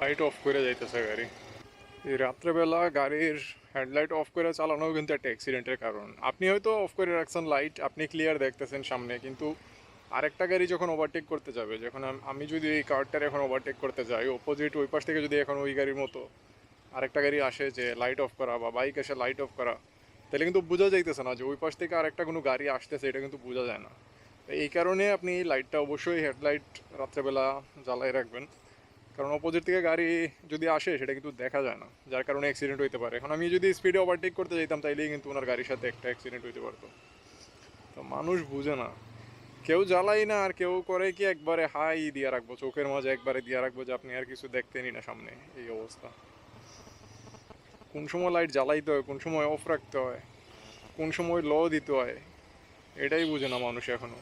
Light off করে যাইতেছে গাড়ি। এই রাত্রেবেলা গাড়ির হেডলাইট অফ করে চালানো কিন্তু একটা অ্যাক্সিডেন্টের কারণ। আপনি হয়তো অফ করে রাখছেন লাইট আপনি ক্লিয়ার দেখতেছেন সামনে, কিন্তু আরেকটা গাড়ি যখন ওভারটেক করতে যাবে, যখন আমি যদি এই কারটার এখন ওভারটেক করতে যাই অপোজিট ওই পাশ থেকে যদি এখন ওই গাড়ির মতো আরেকটা গাড়ি আসে যে লাইট অফ করা বা বাইক এসে লাইট অফ করা, তাহলে কিন্তু বোঝা যাইতেছে না যে ওই পাশ থেকে আরেকটা কোনো গাড়ি আসতেছে, এটা কিন্তু বোঝা যায় না। এই কারণে আপনি লাইটটা অবশ্যই হেডলাইট রাত্রেবেলা জ্বালাই রাখবেন। কারণ অপোজিট থেকে গাড়ি যদি আসে, সেটা কিন্তু দেখা যায় না। যার কারণে অ্যাক্সিডেন্ট হইতে পারে। এখন আমি যদি স্পিডে ওভারটেক করতে যেতাম তাইলেই কিন্তু ওনার গাড়ির সাথে একটা অ্যাক্সিডেন্ট হইতে পারতো। তো মানুষ বুঝে না। কেউ জ্বালাই না, আর কেউ করে কি একবারে হাই দিয়ে রাখব, চোখের মাঝে একবারে দিয়ে রাখব যে আপনি আর কিছু দেখতেনই না সামনে এই অবস্থা। কোন সময় লাইট জ্বালাইতে হয়, কোন সময় অফ রাখতে হয়, কোন সময় ল দিতে হয়, এটাই বুঝে না মানুষ এখনও।